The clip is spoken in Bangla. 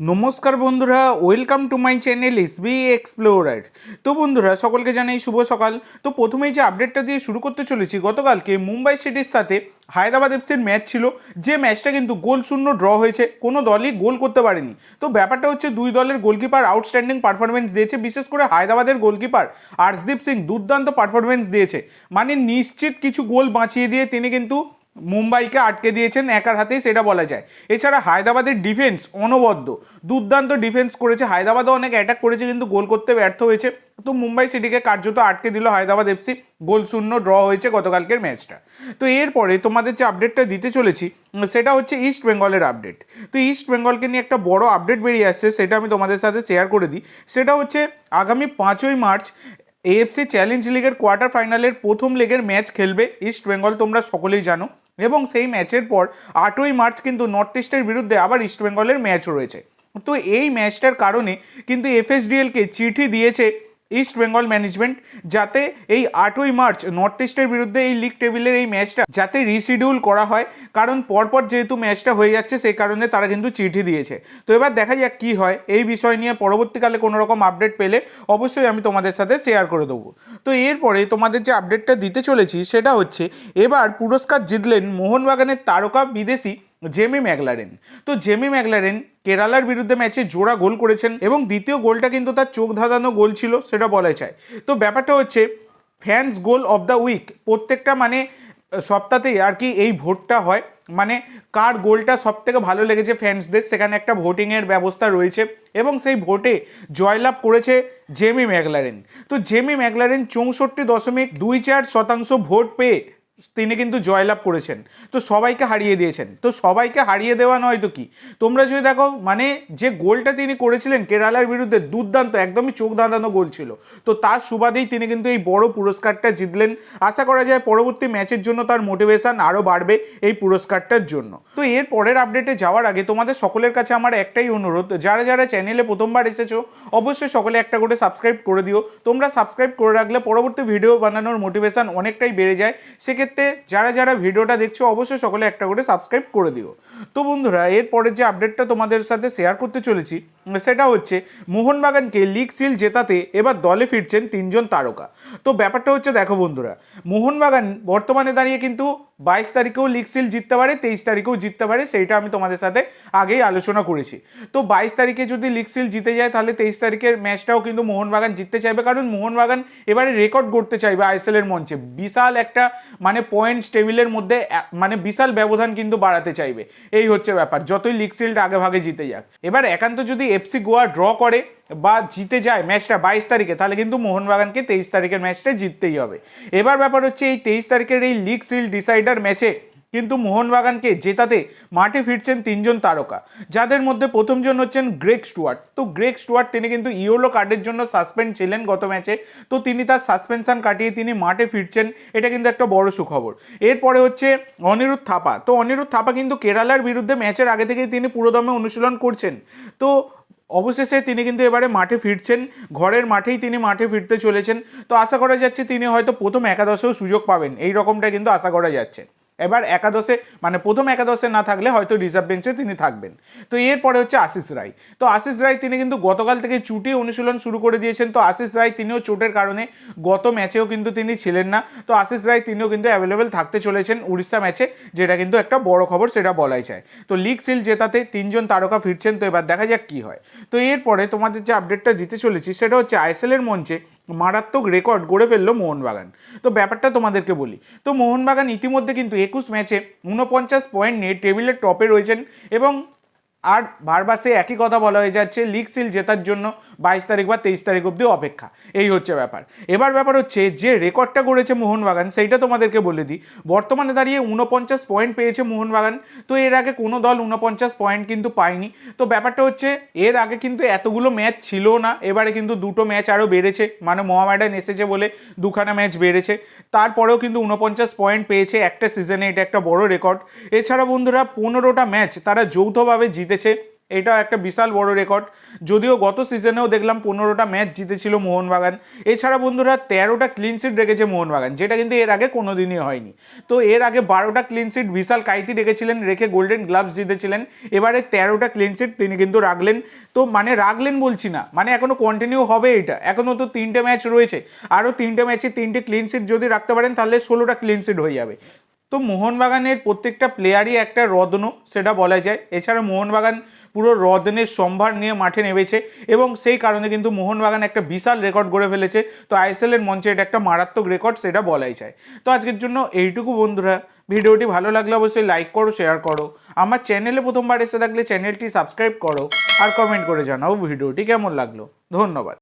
নমস্কার বন্ধুরা welcome to my channel S B explorer তো বন্ধুরা, সকলকে জানাই শুভ সকাল। তো প্রথমেই যে আপডেটটা দিয়ে শুরু করতে চলেছি, গতকালকে মুম্বাই সিটির সাথে হায়দ্রাবাদ এফসির ম্যাচ ছিল। যে ম্যাচটা কিন্তু গোল শূন্য ড্র হয়েছে, কোনো দলই গোল করতে পারেনি। তো ব্যাপারটা হচ্ছে দুই দলের গোলকিপার আউটস্ট্যান্ডিং পারফরমেন্স দিয়েছে, বিশেষ করে হায়দ্রাবাদের গোলকিপার আর্শদীপ সিং দুর্দান্ত পারফরমেন্স দিয়েছে। মানে নিশ্চিত কিছু গোল বাঁচিয়ে দিয়ে তিনি কিন্তু মুম্বাইকে আটকে দিয়েছেন একার হাতেই, সেটা বলা যায়। এছাড়া হায়দ্রাবাদের ডিফেন্স অনবদ্য। দুর্দান্ত ডিফেন্স করেছে। হায়দ্রাবাদও অনেক অ্যাটাক করেছে, কিন্তু গোল করতে ব্যর্থ হয়েছে। তো মুম্বাই সিটিকে কার্যত আটকে দিল হায়দ্রাবাদ এফসি। গোল শূন্য, ড্র হয়েছে গতকালকের ম্যাচটা। তো এরপরে তোমাদের যে আপডেটটা দিতে চলেছি, সেটা হচ্ছে ইস্ট বেঙ্গলের আপডেট তো ইস্ট বেঙ্গলকে নিয়ে একটা বড় আপডেট বেরিয়ে আসছে, সেটা আমি তোমাদের সাথে শেয়ার করে দিই। সেটা হচ্ছে আগামী পাঁচই মার্চ এএফসি চ্যালেঞ্জ লিগের কোয়ার্টার ফাইনালের প্রথম লেগের ম্যাচ খেলবে ইস্ট বেঙ্গল তোমরা সকলেই জানো। এবং সেই ম্যাচের পর আটই মার্চ কিন্তু নর্থ ইস্টের বিরুদ্ধে আবার ইস্টবেঙ্গলের ম্যাচ রয়েছে। তো এই ম্যাচটার কারণে কিন্তু এফএসডিএলকে চিঠি দিয়েছে ইস্ট বেঙ্গল ম্যানেজমেন্ট যাতে এই আটই মার্চ নর্থ ইস্টের বিরুদ্ধে এই লিগ টেবিলের এই ম্যাচটা যাতে রিশিডিউল করা হয়। কারণ পরপর যেহেতু ম্যাচটা হয়ে যাচ্ছে, সেই কারণে তারা কিন্তু চিঠি দিয়েছে। তো এবার দেখা যাক কী হয়। এই বিষয় নিয়ে পরবর্তীকালে কোনো রকম আপডেট পেলে অবশ্যই আমি তোমাদের সাথে শেয়ার করে দেবো। তো এরপরে তোমাদের যে আপডেটটা দিতে চলেছি, সেটা হচ্ছে এবার পুরস্কার জিতলেন মোহনবাগানের তারকা বিদেশি জেমি ম্যাগলারেন তো জেমি ম্যাগলারেন কেরালার বিরুদ্ধে ম্যাচে জোড়া গোল করেছেন এবং দ্বিতীয় গোলটা কিন্তু তার চোখ ধাঁধানো গোল ছিল, সেটা বলা যায়। তো ব্যাপারটা হচ্ছে fans goal of the week প্রত্যেকটা মানে সপ্তাহতেই আর কি এই ভোটটা হয়। মানে কার গোলটা সব থেকে ভালো লেগেছে ফ্যান্সদের সেখানে একটা ভোটিংয়ের ব্যবস্থা রয়েছে এবং সেই ভোটে জয়লাভ করেছে জেমি ম্যাগলারেন তো জেমি ম্যাগলারেন চৌষট্টি দশমিক দুই চার শতাংশ ভোট পেয়ে তিনি কিন্তু জয়লাভ করেছেন। তো সবাইকে হারিয়ে দিয়েছেন। তো সবাইকে হারিয়ে দেওয়া নয় তো কি? তোমরা যদি দেখো মানে যে গোলটা তিনি করেছিলেন কেরালার বিরুদ্ধে দুর্দান্ত, একদমই চোখ দাঁড়ানো গোল ছিল। তো তার সুবাদেই তিনি কিন্তু এই বড় পুরস্কারটা জিতলেন। আশা করা যায় পরবর্তী ম্যাচের জন্য তার মোটিভেশন আরও বাড়বে এই পুরস্কারটার জন্য। তো এর পরের আপডেটে যাওয়ার আগে তোমাদের সকলের কাছে আমার একটাই অনুরোধ, যারা যারা চ্যানেলে প্রথমবার এসেছ, অবশ্যই সকলে একটা করে সাবস্ক্রাইব করে দিও। তোমরা সাবস্ক্রাইব করে রাখলে পরবর্তী ভিডিও বানানোর মোটিভেশন অনেকটাই বেড়ে যায়। সেক্ষেত্রে যারা যারা ভিডিওটা দেখছ, অবশ্যই সকলে একটা করে সাবস্ক্রাইব করে দিও। তো বন্ধুরা, এরপরের যে আপডেটটা তোমাদের সাথে শেয়ার করতে চলেছি সেটা হচ্ছে, মোহনবাগানকে লিগ সিল জেতাতে এবার দলে ফিরছেন তিনজন তারকা। তো ব্যাপারটা হচ্ছে, দেখো বন্ধুরা, মোহনবাগান বর্তমানে দাঁড়িয়ে কিন্তু বাইশ তারিখেও লিগ সিল জিততে পারে, তেইশ তারিখেও জিততে পারে, সেইটা আমি তোমাদের সাথে আগেই আলোচনা করেছি। তো বাইশ তারিখে যদি লিগ সিল জিতে যায়, তাহলে তেইশ তারিখের ম্যাচটাও কিন্তু মোহনবাগান জিততে চাইবে, কারণ মোহনবাগান এবারে রেকর্ড করতে চাইবে আইএসএলের মঞ্চে। বিশাল একটা মানে পয়েন্টস টেবিলের মধ্যে মানে বিশাল ব্যবধান কিন্তু বাড়াতে চাইবে। এই হচ্ছে ব্যাপার, যতই লিগ সিলটা আগে ভাগে জিতে যাক। এবার একান্ত যদি এফসি গোয়া ড্র করে বা জিতে যায় ম্যাচটা বাইশ তারিখে, তাহলে কিন্তু মোহনবাগানকে তেইশ তারিখের ম্যাচটা জিততেই হবে। এবার ব্যাপার হচ্ছে এই তেইশ তারিখের এই লিগ সিল ডিসাইডার ম্যাচে কিন্তু মোহনবাগানকে জেতাতে মাঠে ফিরছেন তিনজন তারকা, যাদের মধ্যে প্রথমজন হচ্ছেন গ্রেক স্টুয়ার্ট। তো গ্রেক স্টুয়ার্ট, তিনি কিন্তু ইয়েলো কার্ডের জন্য সাসপেন্ড ছিলেন গত ম্যাচে তো তিনি তার সাসপেনশন কাটিয়ে তিনি মাঠে ফিরছেন, এটা কিন্তু একটা বড় সুখবর। এরপরে হচ্ছে অনিরুদ্ধ থাপা। তো অনিরুদ্ধ থাপা কিন্তু কেরালার বিরুদ্ধে ম্যাচের আগে থেকেই তিনি পুরোদমে অনুশীলন করছেন। তো অবশেষে তিনি কিন্তু এবারে মাঠে ফিরছেন। ঘরের মাঠেই তিনি মাঠে ফিরতে চলেছেন। তো আশা করা যাচ্ছে তিনি হয়তো প্রথম একাদশেও সুযোগ পাবেন। এই রকমটা কিন্তু আশা করা যাচ্ছে। এবার একাদশে মানে প্রথম একাদশে না থাকলে হয়তো রিজার্ভ বেঞ্চে তিনি থাকবেন। তো এরপরে হচ্ছে আশিস রায়। তো আশিস রায় তিনি কিন্তু গতকাল থেকে চুটি অনুশীলন শুরু করে দিয়েছেন। তো আশিস রায় তিনিও চোটের কারণে গত ম্যাচেও কিন্তু তিনি ছিলেন না। তো আশিস রায় তিনিও কিন্তু অ্যাভেলেবেল থাকতে চলেছেন উড়িষ্যা ম্যাচে, যেটা কিন্তু একটা বড় খবর সেটা বলাই যায়। তো লিগ সিল জেতাতে তিনজন তারকা ফিরছেন। তো এবার দেখা যাক কী হয়। তো এরপরে তোমাদের যে আপডেটটা দিতে চলেছি, সেটা হচ্ছে আইএসএলের মঞ্চে মারাত্মক রেকর্ড গড়ে ফেলল মোহনবাগান। তো ব্যাপারটা তোমাদেরকে বলি। তো মোহনবাগান ইতিমধ্যে কিন্তু একুশ ম্যাচে ঊনপঞ্চাশ পয়েন্ট নিয়ে টেবিলের টপে রয়েছেন এবং আর বারবার সেই একই কথা বলা হয়ে যাচ্ছে লিগ সিল জেতার জন্য বাইশ তারিখ বা তেইশ তারিখ অবধি অপেক্ষা। এই হচ্ছে ব্যাপার। এবার ব্যাপার হচ্ছে, যে রেকর্ডটা গড়েছে মোহনবাগান, সেইটা তোমাদেরকে বলে দিই। বর্তমানে দাঁড়িয়ে উনপঞ্চাশ পয়েন্ট পেয়েছে মোহনবাগান, তো এর আগে কোনো দল উনপঞ্চাশ পয়েন্ট কিন্তু পায়নি। তো ব্যাপারটা হচ্ছে, এর আগে কিন্তু এতগুলো ম্যাচ ছিল না, এবারে কিন্তু দুটো ম্যাচ আরও বেড়েছে মানে মোহামেডান এসেছে বলে দুখানা ম্যাচ বেড়েছে। তারপরেও কিন্তু উনপঞ্চাশ পয়েন্ট পেয়েছে একটা সিজনে এটা একটা বড় রেকর্ড এছাড়া বন্ধুরা, পনেরোটা ম্যাচ তারা যৌথভাবে জিতেছে। এটাও একটা বিশাল বড় রেকর্ড। যদিও গত সিজনেও দেখলাম পনেরোটা ম্যাচ জিতেছিল মোহনবাগান। এছাড়া বন্ধুরা, তেরোটা ক্লিন সিট রেখেছে মোহনবাগান, যেটা কিন্তু এর আগে কোনোদিনই হয়নি। তো এর আগে বারোটা ক্লিন সিট বিশাল কাইতি রেখেছিলেন, রেখে গোল্ডেন গ্লাভস জিতেছিলেন। এবারে তেরোটা ক্লিন সিট তিনি কিন্তু রাখলেন। তো মানে রাখলেন বলছি না মানে এখনও কন্টিনিউ হবে এটা। এখনও তো তিনটে ম্যাচ রয়েছে। আরও তিনটে ম্যাচে তিনটে ক্লিন সিট যদি রাখতে পারেন, তাহলে ষোলোটা ক্লিন সিট হয়ে যাবে। তো মোহনবাগানের প্রত্যেকটা প্লেয়ারই একটা রত্ন, সেটা বলা যায়। এছাড়া মোহনবাগান পুরো রত্নের সম্ভার নিয়ে মাঠে নেমেছে এবং সেই কারণে কিন্তু মোহনবাগান একটা বিশাল রেকর্ড গড়ে ফেলেছে। তো আইএসএল এর মঞ্চে এটা একটা মারাত্মক রেকর্ড সেটা বলাই যায়। তো আজকের জন্য এইটুকু বন্ধুরা। ভিডিওটি ভালো লাগলে অবশ্যই লাইক করো শেয়ার করো। আমার চ্যানেলে প্রথমবার এসে থাকলে চ্যানেলটি সাবস্ক্রাইব করো আর কমেন্ট করে জানাও ভিডিওটি কেমন লাগল। ধন্যবাদ।